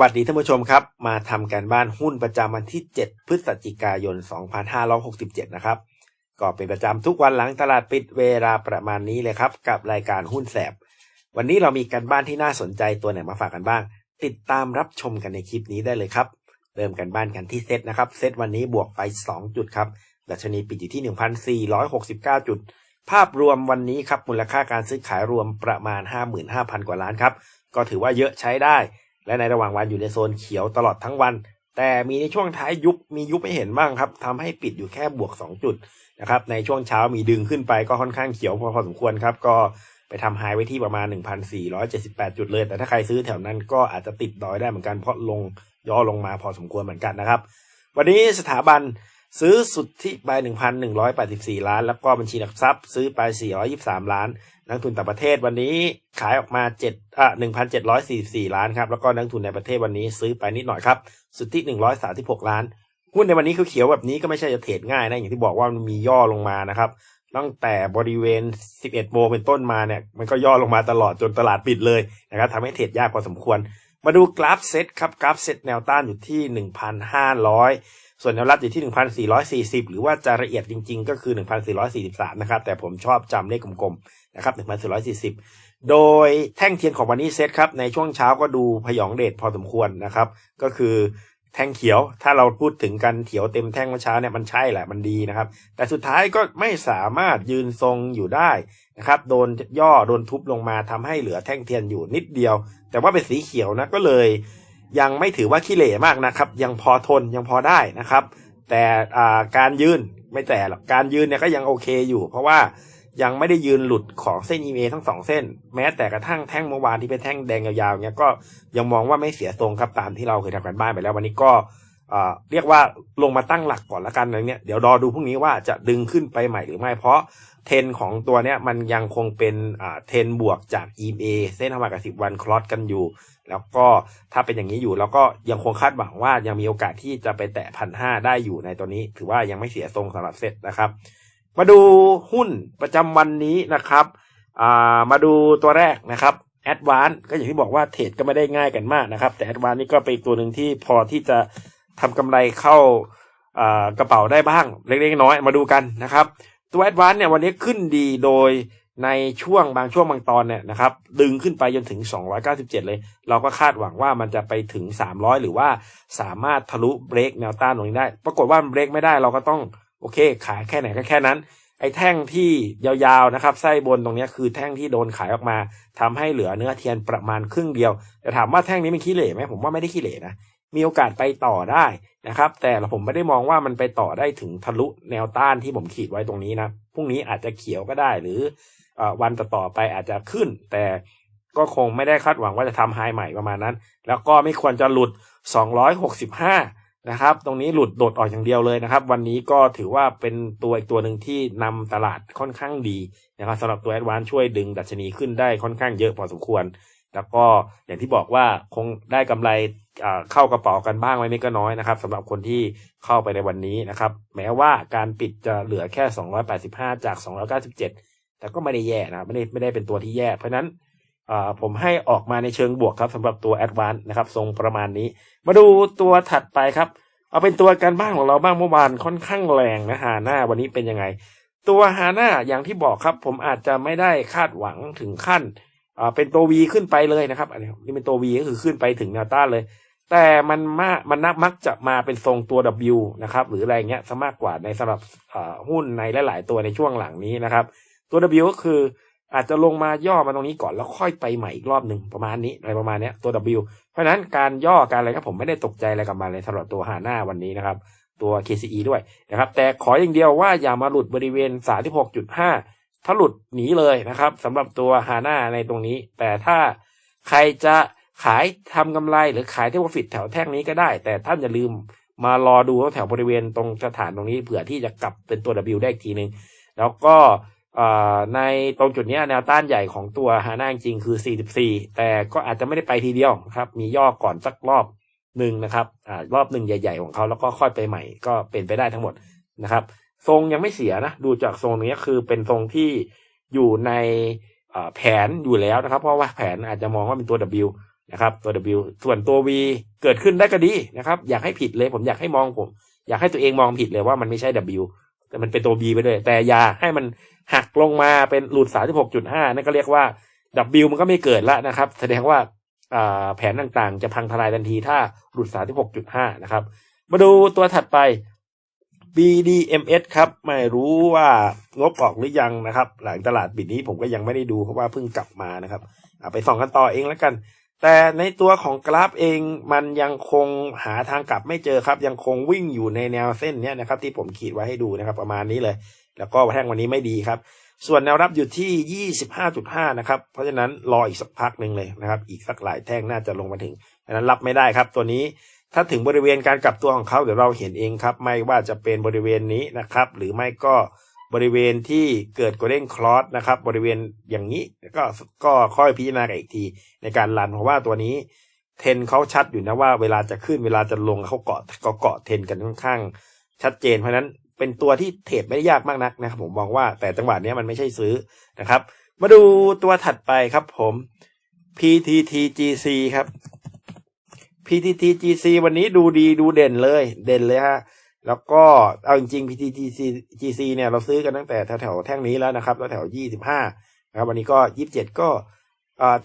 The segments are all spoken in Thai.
วัสดีท่านผู้ชมครับ มาทำการบ้านหุ้นประจำวันที่ 7 พฤศจิกายน 2567 นะครับ ก็เป็นประจำทุกวันหลังตลาดปิดเวลาประมาณนี้เลยครับ กับรายการหุ้นแสบ วันนี้เรามีการบ้านที่น่าสนใจตัวไหนมาฝากกันบ้าง ติดตามรับชมกันในคลิปนี้ได้เลยครับ เริ่มกันบ้านกันที่เซตนะครับ เซตวันนี้บวกไป 2 จุดครับ ดัชนีปิดอยู่ที่ 1,469 จุด ภาพรวมวันนี้ครับมูลค่าการซื้อขายรวมประมาณ 55,000 กว่าล้านครับ ก็ถือว่าเยอะใช้ได้ และในระหว่างวันอยู่ในโซนเขียวตลอดทั้งวัน แต่มีในช่วงท้ายยุบมียุบให้เห็นบ้างครับทำให้ปิดอยู่แค่บวก 2 จุดนะครับในช่วงเช้ามีดึงขึ้นไปก็ค่อนข้างเขียวพอพอสมควรครับก็ไปทำไฮไว้ที่ประมาณ 1,478 จุดเลย แต่ถ้าใครซื้อแถวนั้นก็อาจจะติดดอยได้เหมือนกันเพราะลงย่อลงมาพอสมควรเหมือนกันนะครับ วันนี้สถาบัน ซื้อสุดที่ไป 1,184 ล้าน แล้วก็บัญชีหลักทรัพย์ ซื้อไป 423 ล้าน นักทุนต่างประเทศวันนี้ขายออกมา7อะ1,744 ล้านครับ แล้วก็นักทุนในประเทศวันนี้ซื้อไปนิดหน่อยครับ สุทธิ 136 ล้าน หุ้นในวันนี้คือเขียวแบบนี้ก็ไม่ใช่จะเทรดง่ายนะ อย่างที่บอกว่ามันมีย่อลงมานะครับ ตั้งแต่บริเวณ 11 โมงเป็นต้นมาเนี่ย มันก็ย่อลงมาตลอดจนตลาดปิดเลยนะครับทำให้เทรดยากพอสมควร มาดูกราฟเซตครับ กราฟเซตแนวต้านอยู่ที่ 1,500 ส่วนแนวรับอยู่ที่ 1,440 หรือว่าจะละเอียดจริง ๆ ก็คือ 1,443 นะครับ แต่ผมชอบจำเลขกลมๆ นะครับ 1,440 โดยแท่งเทียนของวันนี้เซตครับ ในช่วงเช้าก็ดูพยองเดชพอสมควรนะครับ ก็คือแท่งเขียว ถ้าเราพูดถึงกันเขียวเต็มแท่งเมื่อเช้าเนี่ยมันใช่แหละ มันดีนะครับ แต่สุดท้ายก็ไม่สามารถยืนทรงอยู่ได้นะครับ โดนย่อ โดนทุบลงมาทำให้เหลือแท่งเทียนอยู่นิดเดียว แต่ว่าเป็นสีเขียวนะ ก็เลย ยังไม่ถือว่าขี้เหร่มากนะครับ ยังพอทนยังพอได้นะครับ แต่การยืนไม่แต่หรอกการยืนเนี่ยก็ยังโอเคอยู่ เพราะว่ายังไม่ได้ยืนหลุดของเส้น EMA ทั้งสองเส้น แม้แต่กระทั่งแท่งเมื่อวานที่เป็นแท่งแดงยาวๆเนี่ยก็ยังมองว่าไม่เสียทรงครับตามที่เราเคยทำกันบ้านไปแล้ววันนี้ก็ เรียกว่าลงมาตั้งหลักก่อนละกันอะไรเนี่ยเดี๋ยวรอดูพรุ่งนี้ว่าจะดึงขึ้นไปใหม่หรือไม่ เพราะเทนของตัวเนี้ยมันยังคงเป็นเทนบวกจาก EMA เส้นทำกับสิบวันคลอสกันอยู่ แล้วก็ถ้าเป็นอย่างนี้อยู่แล้วก็ยังคงคาดหวังว่ายังมีโอกาสที่จะไปแตะพันห้าได้อยู่ในตัวนี้ ถือว่ายังไม่เสียทรงสำหรับเซ็ตนะครับ มาดูหุ้นประจำวันนี้นะครับมาดูตัวแรกนะครับแอดวานก็อย่างที่บอกว่าเทรดก็ไม่ได้ง่ายกันมากนะครับ แต่แอดวานนี่ก็เป็นตัวหนึ่งที่พอที่จะ ทำกำไรเข้ากระเป๋าได้บ้าง เล็กๆน้อยมาดูกันนะครับ ตัวแอดวานเนี่ยวันนี้ขึ้นดีโดยในช่วงบางช่วงบางตอนเนี่ยนะครับ ดึงขึ้นไปจนถึง 297 เลย เราก็คาดหวังว่ามันจะไปถึง 300 หรือว่าสามารถทะลุเบรกแนวต้านตรงนี้ได้ ปรากฏว่าเบรกไม่ได้เราก็ต้องโอเค ขายแค่ไหนก็แค่นั้น ไอ้แท่งที่ยาวๆนะครับไส้บนตรงนี้คือแท่งที่โดนขายออกมาทำให้เหลือเนื้อเทียนประมาณครึ่งเดียวแต่ถามว่าแท่งนี้มันขี้เหร่ไหมผมว่าไม่ได้ขี้เหร่นะ มีโอกาสไปต่อได้นะครับ แต่ผมไม่ได้มองว่ามันไปต่อได้ถึงทะลุแนวต้านที่ผมขีดไว้ตรงนี้นะพรุ่งนี้อาจจะเขียวก็ได้หรือวันต่อๆไปอาจจะขึ้น แต่ก็คงไม่ได้คาดหวังว่าจะทำไฮใหม่ประมาณนั้น แล้วก็ไม่ควรจะหลุด 265 นะครับ ตรงนี้หลุดโดดออกอย่างเดียวเลยนะครับ วันนี้ก็ถือว่าเป็นตัวอีกตัวหนึ่งที่นำตลาดค่อนข้างดีนะครับสำหรับตัวแอดวานช่วยดึงดัชนีขึ้นได้ค่อนข้างเยอะพอสมควร แล้วก็อย่างที่บอกว่าคงได้กำไรเข้ากระเป๋ากันบ้างไม่ไม่ก็น้อยนะครับสำหรับคนที่เข้าไปในวันนี้นะครับ แม้ว่าการปิดจะเหลือแค่ 285 จาก 297 แต่ก็ไม่ได้แย่นะไม่ได้ไม่ได้เป็นตัวที่แย่ เพราะนั้นผมให้ออกมาในเชิงบวกครับสำหรับตัว Advance นะครับ ทรงประมาณนี้ มาดูตัวถัดไปครับ เอาเป็นตัวการบ้างของเราบ้างเมื่อวานค่อนข้างแรงนะฮาน่าวันนี้เป็นยังไง ตัวฮาน่าอย่างที่บอกครับ ผมอาจจะไม่ได้คาดหวังถึงขั้น เป็นตัว V ขึ้นไปเลยนะครับ อันนี้นี่เป็นตัว V ก็คือขึ้นไปถึงแนวต้านเลย แต่มันมามันนักมักจะมาเป็นทรงตัว W นะครับ หรืออะไรเงี้ยซะมากกว่าในสำหรับหุ้นในหลาย ๆ ตัวในช่วงหลังนี้นะครับ ตัว W ก็คืออาจจะลงมาย่อมาตรงนี้ก่อนแล้วค่อยไปใหม่อีกรอบหนึ่งประมาณนี้อะไรประมาณนี้ตัว W เพราะฉะนั้นการย่อการอะไรครับผมไม่ได้ตกใจอะไรกับมันเลยสำหรับตัวหาหน้าวันนี้นะครับ ตัว KCE ด้วยนะครับ แต่ขออย่างเดียวว่าอย่ามาหลุดบริเวณ 36.5 ถ้าหลุดหนีเลยนะครับสำหรับตัวหาน้าในตรงนี้ แต่ถ้าใครจะขายทำกำไรหรือขายที่วอฟิตแถวแท่งนี้ก็ได้ แต่ท่านอย่าลืมมารอดูแถวบริเวณตรงสถานตรงนี้เผื่อที่จะกลับเป็นตัว W ได้อีกทีหนึ่งแล้วก็ในตรงจุดนี้แนวต้านใหญ่ของตัวฮาน่าจริงคือ 44 แต่ก็อาจจะไม่ได้ไปทีเดียวครับ มีย่อก่อนสักรอบหนึ่งนะครับอรอบหนึ่งใหญ่ ๆ ของเขาแล้วก็ค่อยไปใหม่ก็เป็นไปได้ทั้งหมดนะครับ ทรงยังไม่เสียนะ ดูจากทรงนี้คือเป็นทรงที่อยู่ในแผนอยู่แล้วนะครับ เพราะว่าแผนอาจจะมองว่าเป็นตัว W นะครับตัว W ส่วนตัว V เกิดขึ้นได้ก็ดีนะครับ อยากให้ผิดเลยผมอยากให้มองผม อยากให้ตัวเองมองผิดเลยว่ามันไม่ใช่ W แต่มันเป็นตัว B ไปเลย แต่อย่าให้มันหักลงมาเป็นหลุด 36.5 นั่นก็เรียกว่า W มันก็ไม่เกิดแล้วนะครับ แสดงว่าแผนต่างๆ จะพังทลายทันทีถ้าหลุด 36.5 นะครับ มาดูตัวถัดไป BDMS ครับ ไม่รู้ว่างบออกหรือยังนะครับ หลังตลาดปิดนี้ผมก็ยังไม่ได้ดูเพราะว่าเพิ่งกลับมานะครับเอาไปส่องกันต่อเองแล้วกัน แต่ในตัวของกราฟเองมันยังคงหาทางกลับไม่เจอครับ ยังคงวิ่งอยู่ในแนวเส้นเนี้ยนะครับ ที่ผมขีดไว้ให้ดูนะครับ ประมาณนี้เลย แล้วก็แท่งวันนี้ไม่ดีครับ ส่วนแนวรับอยู่ที่ 25.5 นะครับ เพราะฉะนั้นรออีกสักพักหนึ่งเลยนะครับ อีกสักหลายแท่งน่าจะลงมาถึงดังนั้นรับไม่ได้ครับ ตัวนี้ถ้าถึงบริเวณการกลับตัวของเขาเดี๋ยวเราเห็นเองครับ ไม่ว่าจะเป็นบริเวณนี้นะครับ หรือไม่ก็บริเวณที่เกิด golden cross นะครับ บริเวณอย่างนี้ก็ก็ค่อยพิจารณากันอีกทีในการรันเพราะว่าตัวนี้เทนเขาชัดอยู่นะว่าเวลาจะขึ้นเวลาจะลงเขาเกาะเกาะเทนกันค่อนข้างชัดเจนเพราะนั้น เป็นตัวที่เทรดไม่ได้ยากมากนักนะครับ ผมมองว่าแต่จังหวะนี้มันไม่ใช่ซื้อนะครับ มาดูตัวถัดไปครับผม PTTGC ครับ PTTGC วันนี้ดูดีดูเด่นเลย เด่นเลยฮะแล้วก็เอาจริงๆ PTTGC เนี่ยเราซื้อกันตั้งแต่แถวๆแท่งนี้แล้วนะครับแล้วแถวยี่สิบห้านะครับวันนี้ก็ยี่สิบเจ็ดก็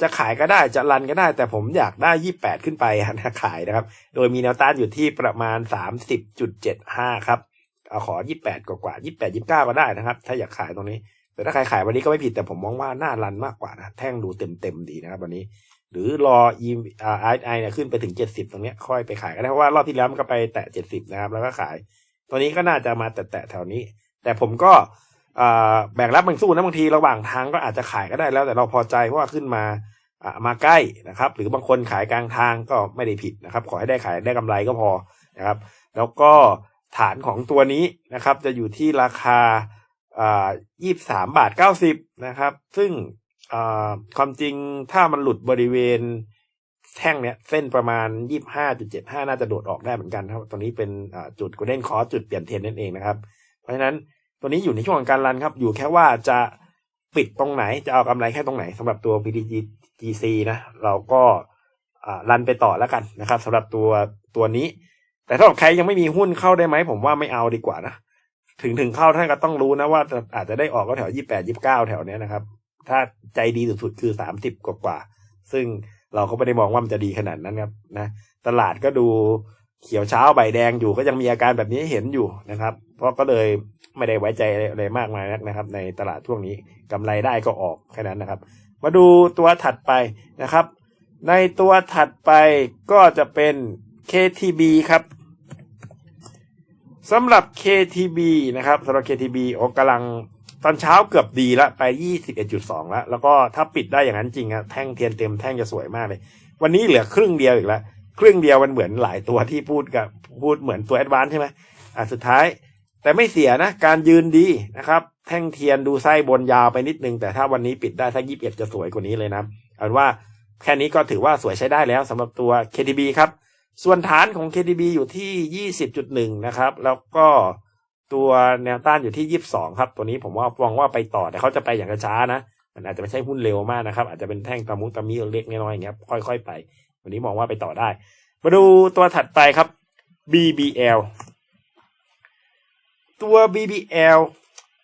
จะขายก็ได้จะรันก็ได้ แต่ผมอยากได้ยี่แปดขึ้นไปนะขายนะครับ โดยมีแนวต้านอยู่ที่ประมาณสามสิบจุดเจ็ดห้าครับ เอาขอยี่แปดกว่ายี่แปดยี่เก้าก็ได้นะครับ ถ้าอยากขายตรงนี้ แต่ถ้าใครขายวันนี้ก็ไม่ผิดแต่ผมมองว่าน่ารันมากกว่านะแท่งดูเต็มเต็มดีนะครับวันนี้ หรือรอ e อ่า RSI เนี่ยขึ้นไปถึงเจ็ดสิบตรงนี้ค่อยไปขายก็ได้เพราะว่ารอบที่แล้วมันก็ไปแตะเจ็ดสิบนะครับ แล้วก็ขาย ตัวนี้ก็น่าจะมาแตะแถวนี้ แต่ผมก็อ่าแบ่งรับบางสู้นะบางทีระหว่างทางก็อาจจะขายก็ได้แล้ว แต่เราพอใจเพราะว่าขึ้นมาอ่ามาใกล้นะครับ หรือบางคนขายกลางทางก็ไม่ได้ผิดนะครับ ขอให้ได้ขายได้กำไรก็พอนะครับ แล้วก็ ฐานของตัวนี้นะครับ จะอยู่ที่ราคาอ่ายี่สามบาทเก้าสิบนะครับ ซึ่งความจริงถ้ามันหลุดบริเวณแท่งเนี้ยเส้นประมาณยี่ห้าจุดเจ็ดห้าน่าจะโดดออกได้เหมือนกันครับตรงนี้เป็นจุด golden cross จุดเปลี่ยนเทรนนั่นเองนะครับ เพราะฉะนั้นตัวนี้อยู่ในช่วงของการรันครับ อยู่แค่ว่าจะปิดตรงไหนจะเอากำไรแค่ตรงไหนสำหรับตัว PTGC นะ เราก็รันไปต่อแล้วกันนะครับสำหรับตัวตัวนี้ แต่ถ้าใครยังไม่มีหุ้นเข้าได้ไหมผมว่าไม่เอาดีกว่านะถึงถึงเข้าท่านก็ต้องรู้นะว่าอาจจะได้ออกก็แถวยี่แปดยี่เก้าแถวเนี้ยนะครับ ถ้าใจดีสุดๆคือสามสิบกว่าๆซึ่งเราก็ไม่ได้มองว่ามันจะดีขนาดนั้นครับนะ ตลาดก็ดูเขียวเช้าใบแดงอยู่ก็ยังมีอาการแบบนี้เห็นอยู่นะครับ เพราะก็เลยไม่ได้ไว้ใจอะไรมากมายนักนะครับ ในตลาดช่วงนี้กำไรได้ก็ออกแค่นั้นนะครับ มาดูตัวถัดไปนะครับ ในตัวถัดไปก็จะเป็น KTB ครับ สำหรับ KTB นะครับสำหรับ KTB โอ้กำลังตอนเช้าเกือบดีล้วไป 21.2 แล้ว แล้วก็ถ้าปิดได้อย่างนั้นจริงอะแท่งเทียนเต็มแท่งจะสวยมากเลย วันนี้เหลือครึ่งเดียวอีกแล้วครึ่งเดียวมันเหมือนหลายตัวที่พูดกับพูดเหมือนตัวแอดวานใช่ไหมอะสุดท้าย แต่ไม่เสียนะ การยืนดีนะครับ แท่งเทียนดูไส้บนยาวไปนิดนึง แต่ถ้าวันนี้ปิดได้สักยี่สิบเอ็ดจะสวยกว่านี้เลยนะเอาเป็นว่าแค่นี้ก็ถือว่าสวยใช้ได้แล้วสำหรับตัว KTB ครับ ส่วนฐานของ KTB อยู่ที่ยี่สิบจุดหนึ่งนะครับ แล้วก็ตัวแนวต้านอยู่ที่ยี่สิบสองครับ ตัวนี้ผมว่าหวังว่าไปต่อแต่เขาจะไปอย่างช้านะ มันอาจจะไม่ใช่หุ้นเร็วมากนะครับ อาจจะเป็นแท่งตะมุตะมิเล็กน้อยอย่างเงี้ยค่อย ๆ ไป วันนี้มองว่าไปต่อได้ มาดูตัวถัดไปครับ BBL ตัว BBL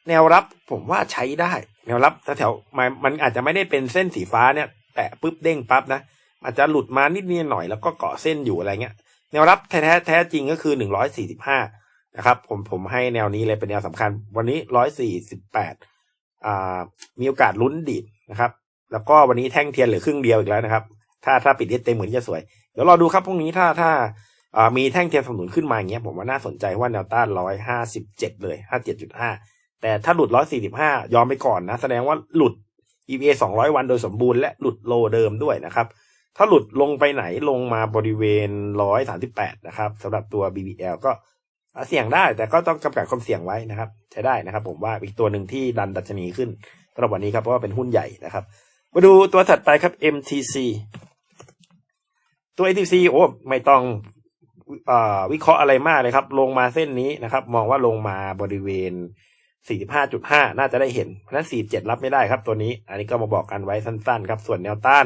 แนวรับผมว่าใช้ได้ แนวรับแถวๆมันอาจจะไม่ได้เป็นเส้นสีฟ้าเนี่ย แตะปุ๊บเด้งปั๊บนะ อาจจะหลุดมานิดนิดหน่อยแล้วก็เกาะเส้นอยู่อะไรเงี้ย แนวรับแท้ๆแท้จริงก็คือหนึ่งร้อยสี่สิบห้านะครับผมผมให้แนวนี้เลยเป็นแนวสำคัญ วันนี้ร้อยสี่สิบแปดอ่ามีโอกาสลุ้นดีดนะครับ แล้วก็วันนี้แท่งเทียนเหลือครึ่งเดียวอีกแล้วนะครับ ถ้าถ้าปิดเต็มเหมือนจะสวย เดี๋ยวรอดูครับพรุ่งนี้ถ้าถ้าอ่ามีแท่งเทียนสนับสนุนขึ้นมาอย่างเงี้ยผมว่าน่าสนใจว่าแนวต้านร้อยห้าสิบเจ็ดเลยห้าเจ็ดจุดห้าแต่ถ้าหลุดร้อยสี่สิบห้ายอมไปก่อนนะ แสดงว่าหลุด EVA สองร้อยวันโดยสมบูรณ์และหลุดโลเดิมด้วยนะครับ ถ้าหลุดลงไปไหนลงมาบริเวณร้อยสามสิบแปดนะครับสำหรับตัว BBL ก็เสี่ยงได้แต่ก็ต้องจำกัดความเสี่ยงไว้นะครับ ใช้ได้นะครับ ผมว่าอีกตัวหนึ่งที่ดันดัชนีขึ้นสำหรับวันนี้ครับเพราะว่าเป็นหุ้นใหญ่นะครับ มาดูตัวถัดไปครับ MTC ตัว MTC โอ้ไม่ต้องอวิเคราะห์อะไรมากเลยครับ ลงมาเส้นนี้นะครับ มองว่าลงมาบริเวณ 45.5 น่าจะได้เห็นเพราะฉะนั้น 47 รับไม่ได้ครับตัวนี้ อันนี้ก็มาบอกกันไว้สั้นๆ ครับ ส่วนแนวต้าน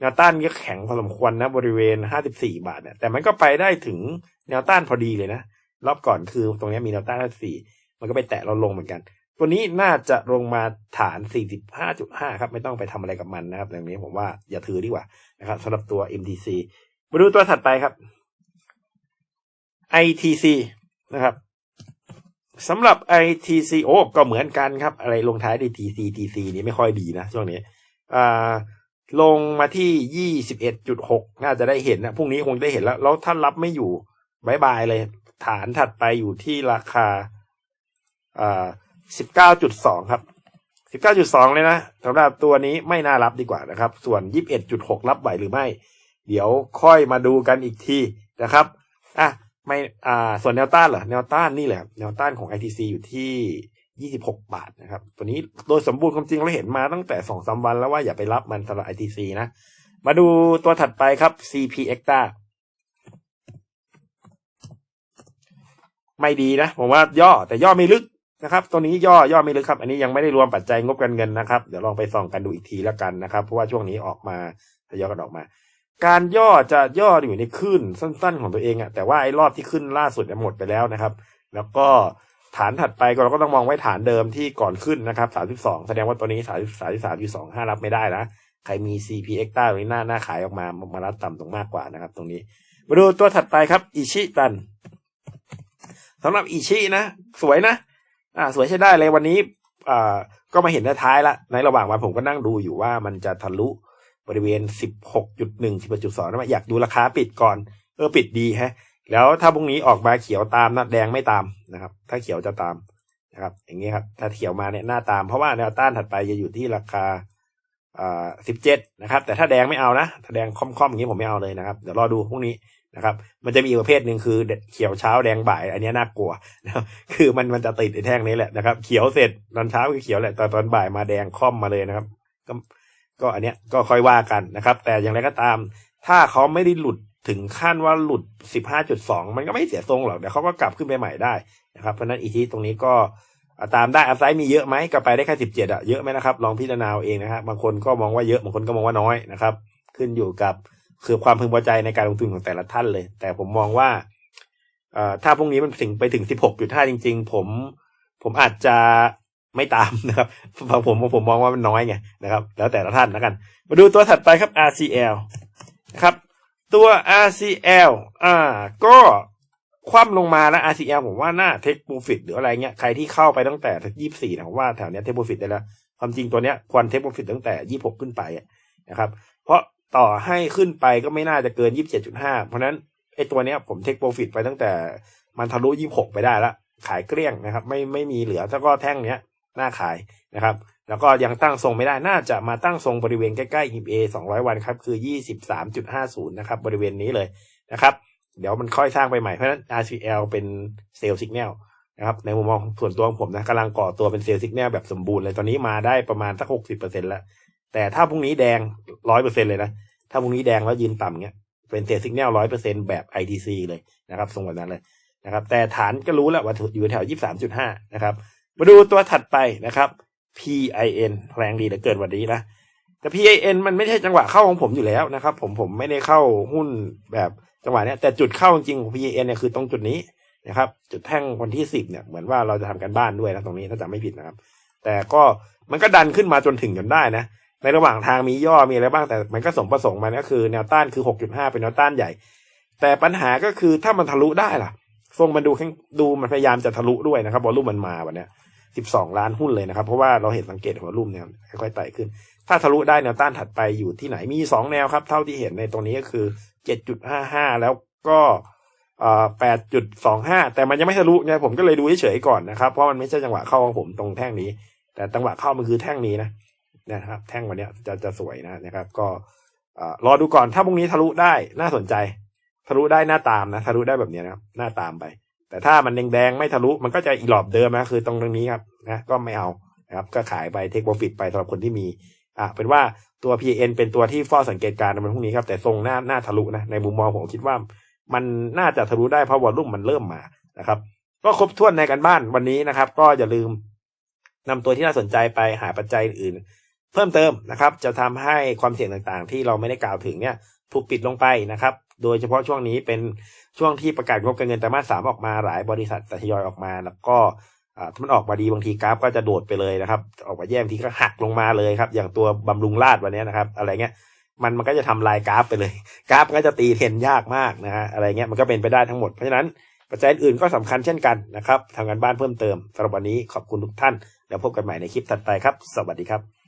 แนวต้านก็แข็งพอสมควรนะบริเวณ 54 บาทเนี่ยแต่มันก็ไปได้ถึงแนวต้านพอดีเลยนะ รอบก่อนคือตรงนี้มีแนวต้าน 54 มันก็ไปแตะเราลงเหมือนกัน ตัวนี้น่าจะลงมาฐาน 45.5 ครับ ไม่ต้องไปทำอะไรกับมันนะครับอย่างนี้ผมว่าอย่าถือดีกว่านะครับสำหรับตัว MTC มาดูตัวถัดไปครับ ITC นะครับสำหรับ ITC โอ้ก็เหมือนกันครับ อะไรลงท้ายด้วย TC TC นี่ไม่ค่อยดีนะช่วงนี้อ่า ลงมาที่21.6น่าจะได้เห็นนะพรุ่งนี้คงได้เห็นแล้ว แล้วถ้ารับไม่อยู่บายบายเลย ฐานถัดไปอยู่ที่ราคาอ่า19.2ครับ19.2เลยนะสำหรับตัวนี้ไม่น่ารับดีกว่านะครับ ส่วน21.6รับไหวหรือไม่ เดี๋ยวค่อยมาดูกันอีกทีนะครับอะไม่อ่าส่วนแนวต้านเหรอแนวต้านนี่แหละแนวต้านของ ITC อยู่ที่ 26บหกบาทนะครับ ตัวนี้โดยสมบูรณ์ความจริงเราเห็นมาตั้งแต่สองสาวันแล้วว่าอย่าไปรับมันสำหรับ ITC นะ มาดูตัวถัดไปครับ CP Extra ไม่ดีนะ ผมว่าย่อแต่ย่อไม่ลึกนะครับ ตัวนี้ย่อย่อไม่ลึกครับ อันนี้ยังไม่ได้รวมปัจจัยงบการเงินนะครับ เดี๋ยวลองไปส่องกันดูอีกทีแล้วกันนะครับ เพราะว่าช่วงนี้ออกมาทยอยกันออกมา การย่อจะย่ออยู่ในคลื่นสั้น ๆ ของตัวเองอะแต่ว่าไอ้รอบที่ขึ้นล่าสุดเนี่ยหมดไปแล้วนะครับ แล้วก็ ฐานถัดไปก็เราก็ต้องมองไว้ฐานเดิมที่ก่อนขึ้นนะครับ32 แสดงว่าตัวนี้33 3.25 รับไม่ได้นะ ใครมี CPX ต้าตรงนี้หน้าหน้าขายออกมามารับต่ำตรงมากกว่านะครับ ตรงนี้ มาดูตัวถัดไปครับอิชิตันสำหรับอิชินะ สวยนะ อ่า สวยใช้ได้เลยวันนี้อ่าก็มาเห็นท้ายละในระหว่างวันผมก็นั่งดูอยู่ว่ามันจะทะลุบริเวณ 16.1 11.2นะอยากดูราคาปิดก่อน เออปิดดีฮะ แล้วถ้าพรุ่งนี้ออกมาเขียวตามนะแดงไม่ตามนะครับ ถ้าเขียวจะตามนะครับ อย่างนี้ครับถ้าเขียวมาเนี่ยหน้าตาม เพราะว่าแนวต้านถัดไปจะอยู่ที่ราคาอ่าสิบเจ็ดนะครับ แต่ถ้าแดงไม่เอานะถ้าแดงค่อมๆอย่างนี้ผมไม่เอาเลยนะครับเดี๋ยวรอดูพรุ่งนี้นะครับ มันจะมีอีกประเภทหนึ่งคือเขียวเช้าแดงบ่าย อันนี้น่ากลัวนะครับคือมันมันจะติดไอ้แท่งนี้แหละนะครับ เขียวเสร็จตอนเช้าคือเขียวแหละตอนตอนบ่ายมาแดงค่อมมาเลยนะครับ ก็ก็อันเนี้ยก็ค่อยว่ากันนะครับ แต่อย่างไรก็ตาม ถ้าเขาไม่ได้หลุด ถึงขั้นว่าหลุด 15.2 มันก็ไม่เสียทรงหรอกเดี๋ยวเขาก็กลับขึ้นไปใหม่ได้นะครับเพราะฉะนั้นอีทีตรงนี้ก็ตามได้อัพไซด์มีเยอะไหมก็ไปได้แค่ 17อะเยอะไหมนะครับลองพิจารณาเองนะครับบางคนก็มองว่าเยอะบางคนก็มองว่าน้อยนะครับขึ้นอยู่กับคือความพึงพอใจในการลงทุนของแต่ละท่านเลย แต่ผมมองว่าถ้าพรุ่งนี้มันถึงไปถึง 16.5 จริง ๆ ผมผมอาจจะไม่ตามนะครับเพราะผมผมมองว่ามันน้อยไงนะครับ แล้วแต่ละท่านแล้วกัน มาดูตัวถัดไปครับ RCL นะครับ ตัว RCL อ่า ก็คว่ำลงมาแล้ว RCL ผมว่าน่าเทคโปรฟิตหรืออะไรเงี้ย ใครที่เข้าไปตั้งแต่ยี่สิบสี่นะผมว่าแถวเนี้ยเทคโปรฟิตได้แล้ว ความจริงตัวเนี้ยควรเทคโปรฟิตตั้งแต่ยี่หกขึ้นไปนะครับ เพราะต่อให้ขึ้นไปก็ไม่น่าจะเกินยี่สิบเจ็ดจุดห้าเพราะนั้นไอ้ตัวเนี้ยผมเทคโปรฟิตไปตั้งแต่มันทะลุยี่หกไปได้ละขายเกลี้ยงนะครับ ไม่ไม่มีเหลือถ้าก็แท่งเนี้ยน่าขายนะครับ แล้วก็ยังตั้งทรงไม่ได้น่าจะมาตั้งทรงบริเวณใกล้ๆ EMA 200 วันครับคือ 23.50 นะครับบริเวณนี้เลยนะครับเดี๋ยวมันค่อยสร้างไปใหม่เพราะฉะนั้น RCL เป็นเซลล์สิกแนลนะครับในมุมมองส่วนตัวของผมนะกำลังก่อตัวเป็นเซลล์สิกแนลแบบสมบูรณ์เลยตอนนี้มาได้ประมาณสัก 60%แล้ว แต่ถ้าพรุ่งนี้แดง 100%เลยนะ ถ้าพรุ่งนี้แดงแล้วยืนต่ำเงี้ยเป็นเซลล์สิกแนล100%แบบ ITC เลยนะครับทรงแบบนั้นเลยนะครับแต่ฐานก็รู้แล้วว่าอยู่แถว 23.5 นะครับมาดูตัวถัดไปนะครับ PIN แรงดีเหลือเกินวันนี้นะแต่ PIN มันไม่ใช่จังหวะเข้าของผมอยู่แล้วนะครับ ผมผมไม่ได้เข้าหุ้นแบบจังหวะนี้แต่จุดเข้าจริงของ PIN เนี่ยคือตรงจุดนี้นะครับ จุดแท่งวันที่สิบเนี่ยเหมือนว่าเราจะทำกันบ้านด้วยนะตรงนี้ถ้าจำไม่ผิดนะครับ แต่ก็มันก็ดันขึ้นมาจนถึงจนได้นะในระหว่างทางมีย่อมีอะไรบ้างแต่มันก็สมประสงค์มันก็คือแนวต้านคือ 6.5 เป็นแนวต้านใหญ่ แต่ปัญหาก็คือถ้ามันทะลุได้ล่ะ ทรงมันดูแข็งดูมันพยายามจะทะลุด้วยนะครับวอลลุ่มมันมาวันเนี้ย 12 ล้านหุ้นเลยนะครับ เพราะว่าเราเห็นสังเกตหัวรุ่มเนี่ยค่อยๆไต่ขึ้น ถ้าทะลุได้แนวต้านถัดไปอยู่ที่ไหนมี 2 แนวครับ เท่าที่เห็นในตรงนี้ก็คือ 7.55 แล้วก็8.25แต่มันยังไม่ทะลุไงผมก็เลยดูเฉยๆก่อนนะครับ เพราะมันไม่ใช่จังหวะเข้าของผมตรงแท่งนี้ แต่จังหวะเข้ามันคือแท่งนี้นะนะครับ แท่งวันนี้จะจะสวยนะนะครับ ก็รอดูก่อนถ้าพรุ่งนี้ทะลุได้น่าสนใจ ทะลุได้หน้าตามนะ ทะลุได้แบบนี้นะครับหน้าตามไป แต่ถ้ามันแดงๆไม่ทะลุมันก็จะอีหลอบเดิมนะคือตรงตรงนี้ครับนะก็ไม่เอานะครับก็ขายไปเทคโปรฟิตไปสำหรับคนที่มีอ่าเป็นว่าตัว PN เป็นตัวที่เฝ้าสังเกตการณ์ในวันพรุ่งนี้ครับแต่ทรงหน้าหน้าทะลุนะในมุมมองผมคิดว่ามันน่าจะทะลุได้เพราะวอลลุ่มมันเริ่มมานะครับ ก็ครบถ้วนในกันบ้านวันนี้นะครับ ก็อย่าลืมนำตัวที่น่าสนใจไปหาปัจจัยอื่น เพิ่มเติมนะครับ จะทำให้ความเสี่ยงต่างๆ ที่เราไม่ได้กล่าวถึงเนี่ยถูกปิดลงไปนะครับ โดยเฉพาะช่วงนี้เป็นช่วงที่ประกาศงบการเงินไตรมาสสามออกมาหลายบริษัททยอยออกมา แล้วก็ถ้ามันออกมาดีบางทีกราฟก็จะโดดไปเลยนะครับ ออกมาแย่บางทีก็หักลงมาเลยครับ อย่างตัวบำรุงราดวันนี้นะครับ อะไรเงี้ยมันมันก็จะทำลายกราฟไปเลย กราฟก็จะตีเทนยากมากนะฮะอะไรเงี้ยมันก็เป็นไปได้ทั้งหมดเพราะฉะนั้นปัจจัยอื่นก็สำคัญเช่นกันนะครับทำงานบ้านเพิ่มเติมสำหรับวันนี้ขอบคุณทุกท่าน แล้วพบกันใหม่ในคลิปถัดไปครับ สวัสดีครับ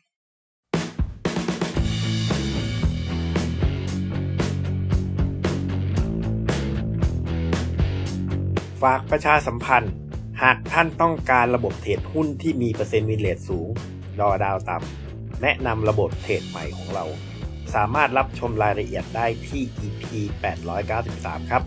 ฝากประชาสัมพันธ์ หากท่านต้องการระบบเทรดหุ้นที่มีเปอร์เซ็นต์วินเลทสูงดอดาวต่ำแนะนำระบบเทรดใหม่ของเรา สามารถรับชมรายละเอียดได้ที่ EP 893 ครับ